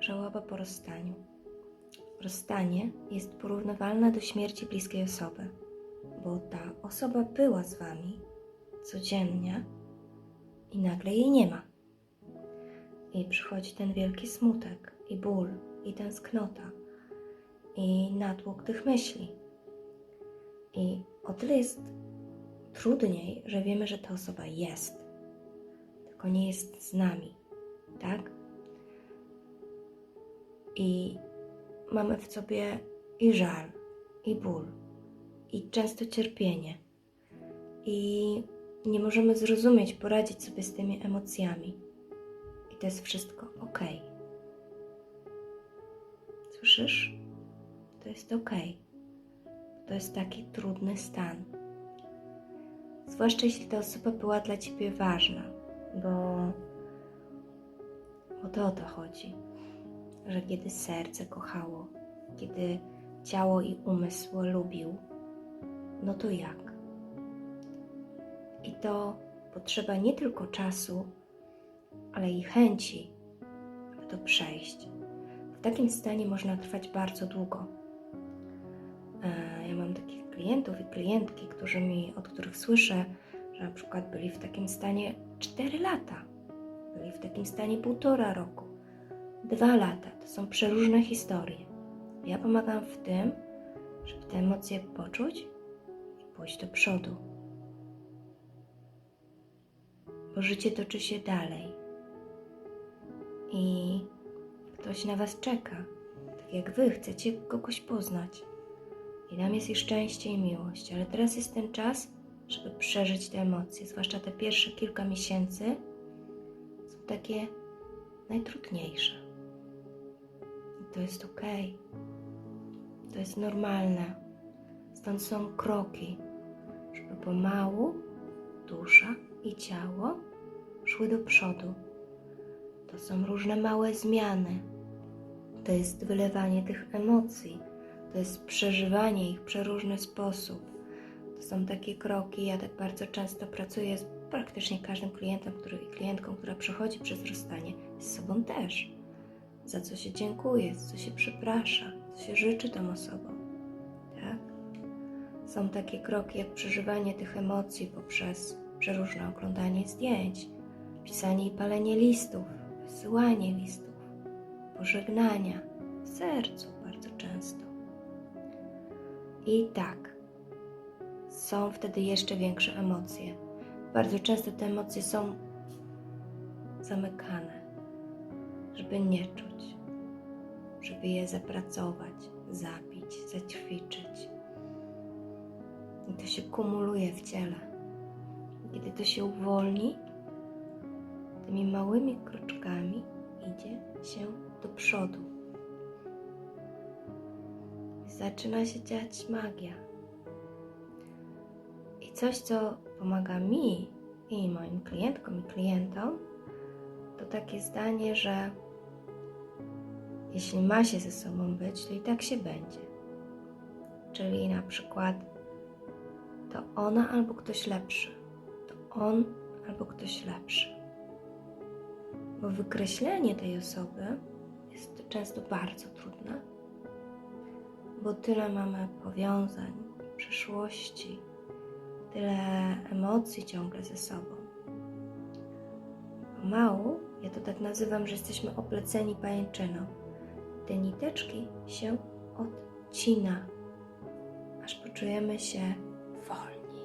Żałoba po rozstaniu. Rozstanie jest porównywalne do śmierci bliskiej osoby, bo ta osoba była z wami codziennie i nagle jej nie ma. I przychodzi ten wielki smutek, i ból, i tęsknota, i natłok tych myśli. I o tyle jest trudniej, że wiemy, że ta osoba jest, tylko nie jest z nami, tak? I mamy w sobie i żal, i ból, i często cierpienie. I nie możemy zrozumieć, poradzić sobie z tymi emocjami. I to jest wszystko ok. Słyszysz? To jest ok. To jest taki trudny stan. Zwłaszcza jeśli ta osoba była dla ciebie ważna, bo, bo to o to chodzi że kiedy serce kochało, kiedy ciało i umysł lubił, no to jak? I to potrzeba nie tylko czasu, ale i chęci, aby to przejść. W takim stanie można trwać bardzo długo. E, Ja mam takich klientów i klientki, którzy mi, od których słyszę, że na przykład byli w takim stanie 4 lata, byli w takim stanie półtora roku dwa lata. To są przeróżne historie. Ja pomagam w tym, żeby te emocje poczuć i pójść do przodu. Bo życie toczy się dalej. I ktoś na Was czeka. Tak jak Wy chcecie kogoś poznać. I nam jest i szczęście, i miłość. Ale teraz jest ten czas, żeby przeżyć te emocje. Zwłaszcza te pierwsze kilka miesięcy są takie najtrudniejsze. To jest ok. To jest normalne. Stąd są kroki, żeby pomału dusza i ciało szły do przodu. To są różne małe zmiany. To jest wylewanie tych emocji. To jest przeżywanie ich w przeróżny sposób. To są takie kroki. Ja tak bardzo często pracuję z praktycznie każdym klientem który, klientką, która przechodzi przez rozstanie, z sobą też za co się dziękuję, za co się przeprasza, co się życzy tą osobom. Tak? Są takie kroki jak przeżywanie tych emocji poprzez przeróżne oglądanie zdjęć, pisanie i palenie listów, wysyłanie listów, pożegnania w sercu bardzo często. I tak, są wtedy jeszcze większe emocje. Bardzo często te emocje są zamykane żeby nie czuć, żeby je zapracować, zapić, zaćwiczyć. I to się kumuluje w ciele. Kiedy to się uwolni, tymi małymi kroczkami idzie się do przodu. I zaczyna się dziać magia. I coś, co pomaga mi i moim klientkom i klientom, to takie zdanie, że jeśli ma się ze sobą być, to i tak się będzie. Czyli na przykład to ona albo ktoś lepszy, to on albo ktoś lepszy. Bo wykreślenie tej osoby jest często bardzo trudne, bo tyle mamy powiązań, przeszłości, tyle emocji ciągle ze sobą. Pomału, ja to tak nazywam, że jesteśmy opleceni pajęczyną te niteczki się odcina, aż poczujemy się wolni.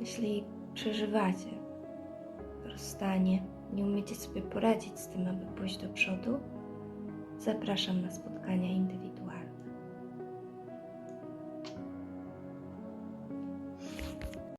Jeśli przeżywacie rozstanie, nie umiecie sobie poradzić z tym, aby pójść do przodu, zapraszam na spotkania indywidualne